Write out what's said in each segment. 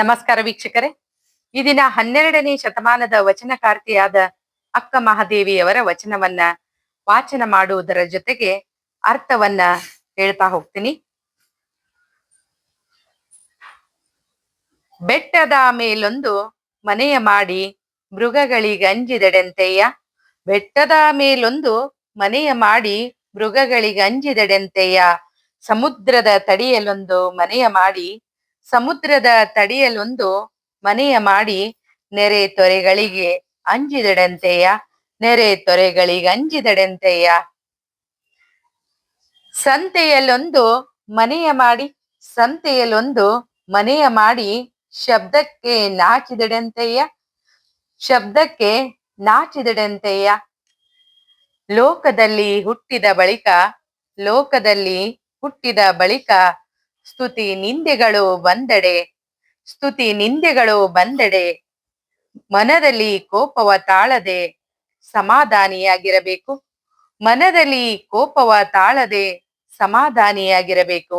ನಮಸ್ಕಾರ ವೀಕ್ಷಕರೇ. ಈ ದಿನ ಹನ್ನೆರಡನೇ ಶತಮಾನದ ವಚನಕಾರ್ತಿಯಾದ ಅಕ್ಕ ಮಹಾದೇವಿಯವರ ವಚನವನ್ನ ವಾಚನ ಮಾಡುವುದರ ಜೊತೆಗೆ ಅರ್ಥವನ್ನ ಹೇಳ್ತಾ ಹೋಗ್ತೀನಿ. ಬೆಟ್ಟದ ಮೇಲೊಂದು ಮನೆಯ ಮಾಡಿ ಮೃಗಗಳಿಗಂಜಿದೆಡೆಂತೆಯ ಬೆಟ್ಟದ ಮೇಲೊಂದು ಮನೆಯ ಮಾಡಿ ಮೃಗಗಳಿಗಂಜಿದೆಡೆಂತೆಯ ಸಮುದ್ರದ ತಡಿಯಲೊಂದು ಮನೆಯ ಮಾಡಿ ಸಮುದ್ರದ ತಡಿಯಲೊಂದು ಮನೆಯ ಮಾಡಿ, ನೆರೆ ತೊರೆಗಳಿಗೆ ಅಂಜಿದಡಂತೆಯ, ನೆರೆ ತೊರೆಗಳಿಗೆ ಅಂಜಿದಡಂತೆಯ. ಸಂತೆಯಲ್ಲೊಂದು ಮನೆಯ ಮಾಡಿ, ಸಂತೆಯಲ್ಲೊಂದು ಮನೆಯ ಮಾಡಿ ಶಬ್ದಕ್ಕೆ ನಾಚಿದೆಡೆಂತೆಯ ಶಬ್ದಕ್ಕೆ ನಾಚಿದೆಡೆಂತೆಯ. ಲೋಕದಲ್ಲಿ ಹುಟ್ಟಿದ ಬಳಿಕ, ಲೋಕದಲ್ಲಿ ಹುಟ್ಟಿದ ಬಳಿಕ ಸ್ತುತಿ ನಿಂದೆಗಳು ಬಂದೆಡೆ, ಸ್ತುತಿ ನಿಂದೆಗಳು ಬಂದೆಡೆ. ಮನದಲ್ಲಿ ಕೋಪವ ತಾಳದೆ, ಸಮಾಧಾನಿಯಾಗಿರಬೇಕು. ಮನದಲ್ಲಿ ಕೋಪವ ತಾಳದೆ, ಸಮಾಧಾನಿಯಾಗಿರಬೇಕು.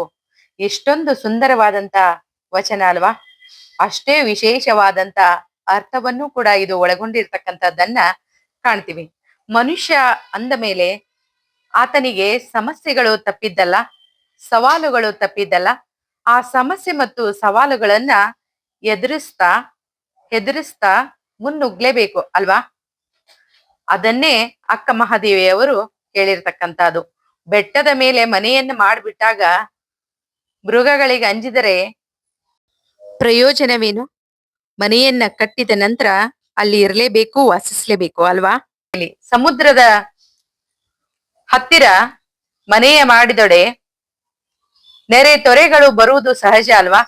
ಎಷ್ಟೊಂದು ಸುಂದರವಾದಂತ ವಚನ ಅಲ್ವಾ? ಅಷ್ಟೇ ವಿಶೇಷವಾದಂತ ಅರ್ಥವನ್ನು ಕೂಡ ಇದು ಒಳಗೊಂಡಿರ್ತಕ್ಕಂಥದ್ದನ್ನ ಕಾಣ್ತೀವಿ. ಮನುಷ್ಯ ಅಂದ ಮೇಲೆ ಆತನಿಗೆ ಸಮಸ್ಯೆಗಳು ತಪ್ಪಿದ್ದಲ್ಲ. ಸವಾಲುಗಳು ತಪ್ಪಿದ್ದಲ್ಲ ಆ ಸಮಸ್ಯೆ ಮತ್ತು ಸವಾಲುಗಳನ್ನ ಎದುರಿಸ್ತಾ ಎದುರಿಸ್ತಾ ಮುನ್ನುಗ್ಲೇಬೇಕು ಅಲ್ವಾ? ಅದನ್ನೇ ಅಕ್ಕ ಮಹಾದೇವಿಯವರು ಹೇಳಿರ್ತಕ್ಕಂಥದ್ದು. ಬೆಟ್ಟದ ಮೇಲೆ ಮನೆಯನ್ನು ಮಾಡಿಬಿಟ್ಟಾಗ ಮೃಗಗಳಿಗೆ ಅಂಜಿದರೆ ಪ್ರಯೋಜನವೇನು? ಮನೆಯನ್ನ ಕಟ್ಟಿದ ನಂತರ ಅಲ್ಲಿ ಇರಲೇಬೇಕು, ವಾಸಿಸ್ಲೇಬೇಕು ಅಲ್ವಾ? ಸಮುದ್ರದ ಹತ್ತಿರ ಮನೆಯ ಮಾಡಿದೊಡೆ ನೆರೆ ತೊರೆಗಳು ಬರುವುದು ಸಹಜ ಅಲ್ವಾ?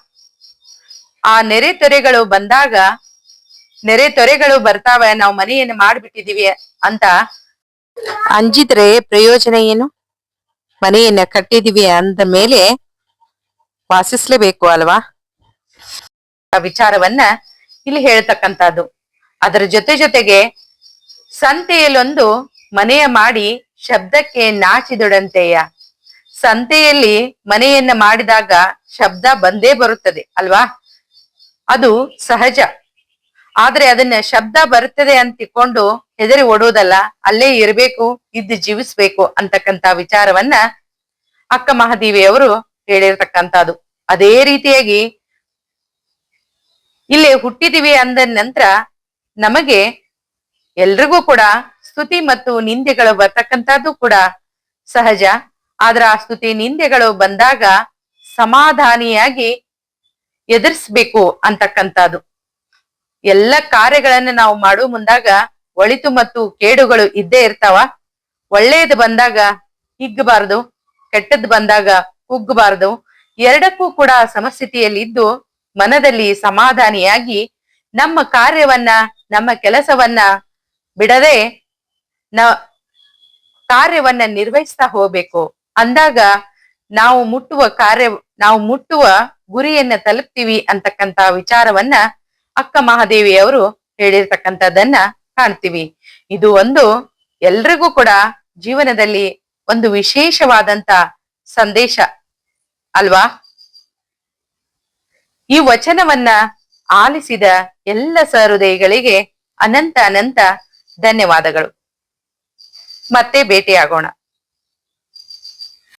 ಆ ನೆರೆ ತೊರೆಗಳು ಬಂದಾಗ ನೆರೆ ತೊರೆಗಳು ಬರ್ತಾವ, ನಾವು ಮನೆಯನ್ನು ಮಾಡ್ಬಿಟ್ಟಿದೀವಿ ಅಂತ ಅಂಜಿದ್ರೆ ಪ್ರಯೋಜನ ಏನು? ಮನೆಯನ್ನ ಕಟ್ಟಿದೀವಿ ಅಂದ ಮೇಲೆ ವಾಸಿಸ್ಲೇಬೇಕು ಅಲ್ವಾ? ಆ ವಿಚಾರವನ್ನ ಇಲ್ಲಿ ಹೇಳ್ತಕ್ಕಂಥದ್ದು. ಅದರ ಜೊತೆ ಜೊತೆಗೆ ಸಂತೆಯಲ್ಲೊಂದು ಮನೆಯ ಮಾಡಿ ಶಬ್ದಕ್ಕೆ ನಾಚಿದೊಡಂತೆಯ. ಸಂತೆಯಲ್ಲಿ ಮನೆಯನ್ನ ಮಾಡಿದಾಗ ಶಬ್ದ ಬಂದೇ ಬರುತ್ತದೆ, ಅಲ್ವಾ? ಅದು ಸಹಜ. ಆದ್ರೆ ಅದನ್ನ ಶಬ್ದ ಬರುತ್ತದೆ ಅಂತ ತಿಳ್ಕೊಂಡು ಹೆದರಿ ಓಡೋದಲ್ಲ, ಅಲ್ಲೇ ಇರಬೇಕು, ಇದ್ದು ಜೀವಿಸ್ಬೇಕು ಅಂತಕ್ಕಂತ ವಿಚಾರವನ್ನ ಅಕ್ಕ ಮಹಾದೇವಿಯವರು ಹೇಳಿರ್ತಕ್ಕಂಥದ್ದು. ಅದೇ ರೀತಿಯಾಗಿ ಇಲ್ಲಿ ಹುಟ್ಟಿದಿವಿ ಅಂದ ನಂತರ ನಮಗೆ ಎಲ್ರಿಗೂ ಕೂಡ ಸ್ತುತಿ ಮತ್ತು ನಿಂದೆಗಳು ಬರ್ತಕ್ಕಂಥದ್ದು ಕೂಡ ಸಹಜ. ಆದ್ರ ಆ ಸ್ತುತಿ ನಿಂದೆಗಳು ಬಂದಾಗ ಸಮಾಧಾನಿಯಾಗಿ ಎದುರಿಸ್ಬೇಕು ಅಂತಕ್ಕಂಥದ್ದು. ಎಲ್ಲ ಕಾರ್ಯಗಳನ್ನ ನಾವು ಮಾಡುವ ಮುಂದಾಗ ಒಳಿತು ಮತ್ತು ಕೇಡುಗಳು ಇದ್ದೇ ಇರ್ತಾವ. ಒಳ್ಳೆಯದು ಬಂದಾಗ ಹಿಗ್ಗಬಾರದು, ಕೆಟ್ಟದ್ದು ಬಂದಾಗ ಕುಗ್ಗಬಾರದು. ಎರಡಕ್ಕೂ ಕೂಡ ಸಮಸ್ಥಿತಿಯಲ್ಲಿ ಇದ್ದು ಮನದಲ್ಲಿ ಸಮಾಧಾನಿಯಾಗಿ ನಮ್ಮ ಕಾರ್ಯವನ್ನ, ನಮ್ಮ ಕೆಲಸವನ್ನ ಬಿಡದೆ ನ ಕಾರ್ಯವನ್ನ ನಿರ್ವಹಿಸ್ತಾ ಹೋಗ್ಬೇಕು. ಅಂದಾಗ ನಾವು ಮುಟ್ಟುವ ಕಾರ್ಯ, ನಾವು ಮುಟ್ಟುವ ಗುರಿಯನ್ನ ತಲುಪ್ತೀವಿ ಅಂತಕ್ಕಂತ ವಿಚಾರವನ್ನ ಅಕ್ಕ ಮಹಾದೇವಿ ಅವರು ಹೇಳಿರ್ತಕ್ಕಂಥದ್ದನ್ನ ಕಾಣ್ತೀವಿ. ಇದು ಒಂದು ಎಲ್ರಿಗೂ ಕೂಡ ಜೀವನದಲ್ಲಿ ಒಂದು ವಿಶೇಷವಾದಂತ ಸಂದೇಶ ಅಲ್ವಾ? ಈ ವಚನವನ್ನ ಆಲಿಸಿದ ಎಲ್ಲ ಸಹೃದಯಿಗಳಿಗೆ ಅನಂತ ಅನಂತ ಧನ್ಯವಾದಗಳು. ಮತ್ತೆ ಭೇಟಿಯಾಗೋಣ.